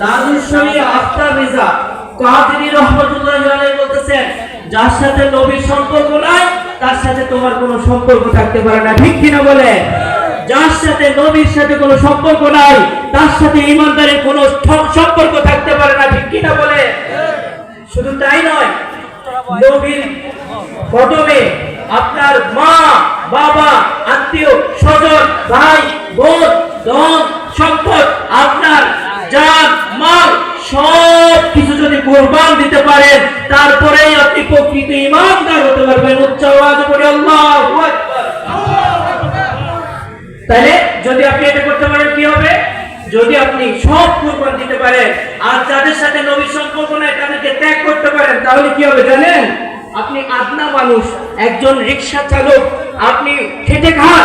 দারুল শরীফ আফতার রেজা। কাদেরী রহমাতুল্লাহ আলাইহি বলতেছেন, যার সাথে নবীর সম্পর্ক নাই, তার সাথে তোমার কোনো সম্পর্ক থাকতে পারে না। ঠিক কিনা বলে? যার সাথে নবীর সাথে কোনো সম্পর্ক নাই, তার সাথে ইমানদারের সম্পর্ক থাকতে পারে না। ঠিক কিনা বলে? শুধু তাই নয়, নবীর কদমে আপনার মা, বাবা, আত্মীয়, স্বজন, ভাই বোন ধন সম্পদ আপনার জান মাল সব কিছু যদি কোরবান দিতে পারেন তারপরেই আপনি প্রকৃত ইমানদার হতে পারবেন। উচ্চ আওয়াজে বলে, আল্লাহু তাহলে যদি আপনি এটা করতে পারেন, কি হবে? যদি আপনি সব কোরবান দিতে পারেন, আর যাদের সাথে নবীর সম্পর্ক নাই, তাদেরকে ত্যাগ করতে পারেন, তাহলে কি হবে জানেন? আপনি আদনা মানুষ, একজন রিক্সা চালক, আপনি খেটে খান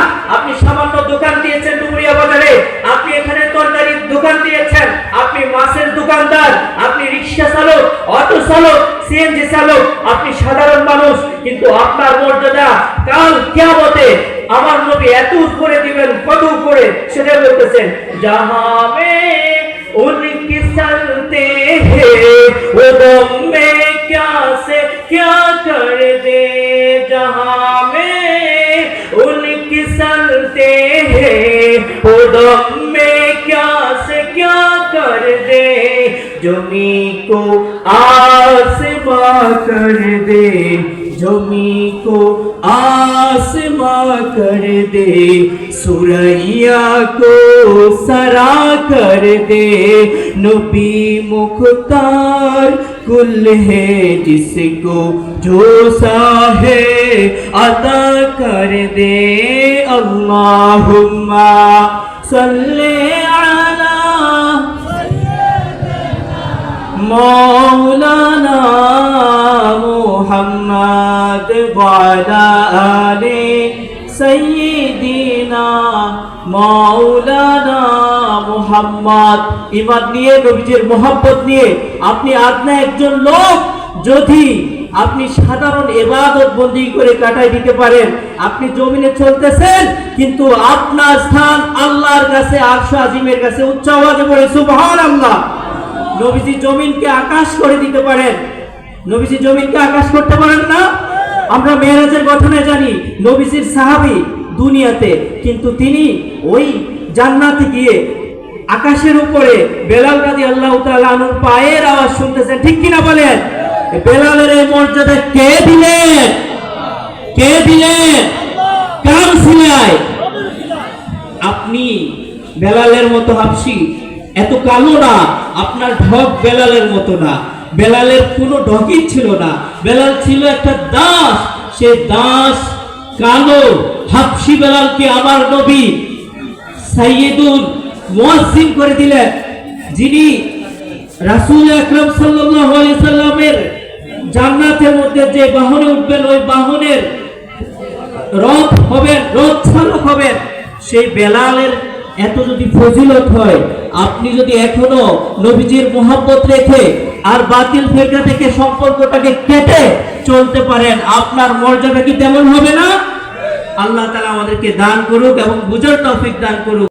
অটো চালক সিএনজি চালক আপনি সাধারণ মানুষ কিন্তু আপনার মর্যাদা কাল কিয়ামতে আমার নবী এত উপরে দিবেন কত উপরে সেটা বলতেছেন যাহা মে उनकी चलते हैं वो दम में क्या से क्या कर दे जहां में उनकी चलते हैं वो दम में क्या से क्या कर दे जमी को आसमां कर दे जमी को आसमां कर दे, सुरैया को सरा कर दे। नबी मुख्तार कुल है जिसको जो सा है अदा कर दे। अल्लाहुम्मा सल्ले مولانا محمد وعلى آل سيدنا মাওলানা মুহাম্মদ ইমান নিয়ে নবীজির মোহাম্মত নিয়ে আপনি আপনি একজন লোক যদি আপনি সাধারণ এবাদত বন্দি করে কাটাই দিতে পারেন আপনি জমিনে চলতেছেন কিন্তু আপনার স্থান আল্লাহর কাছে আরশ আজিমের কাছে উচ্চ আওয়াজে বলে সুবহানাল্লাহ নবীজি জমিনকে আকাশ করে দিতে পারেন। নবীজি জমিনকে আকাশ করতে পারেন না? আমরা মেয়েরাজের গঠনে জানি, নবীজির সাহাবি দুনিয়াতে, কিন্তু তিনি ওই জান্নাতে গিয়ে আকাশের উপরে বেলাল রাদি আল্লাহ আনুর পায়ের আওয়াজ শুনতেছেন। ঠিক কিনা বলেন? বেলালের এই মর্যাদা কে দিলেন কে দিলেন কার সিলায় আপনি বেলালের মতো হাফসি এত কালো না, আপনার ঢক বেলালের মতো না। বেলালের কোনো ঢকই ছিল না। বেলাল ছিল একটা দাস। সে দাস কালো, হাফসি বেলালকে আমার নবী সাইয়েদুল মুয়াজ্জিন করে দিলেন। যিনি রাসূল আকরাম সাল্লাল্লাহু আলাইহি সাল্লামের জান্নাতের মধ্যে যে বাহনে উঠবেন, ওই বাহনের রথ হবেন রথ চালক হবেন। সেই বেলালের এত যদি ফজিলত হয়, আপনি যদি এখনও নবীজির মোহাম্মত রেখে আর বাতিল ফেরকা থেকে সম্পর্কটাকে কেটে চলতে পারেন, আপনার মর্যাদা কি তেমন হবে না? আল্লাহ তালা আমাদেরকে দান করুক এবং বুঝার টপিক দান করুক।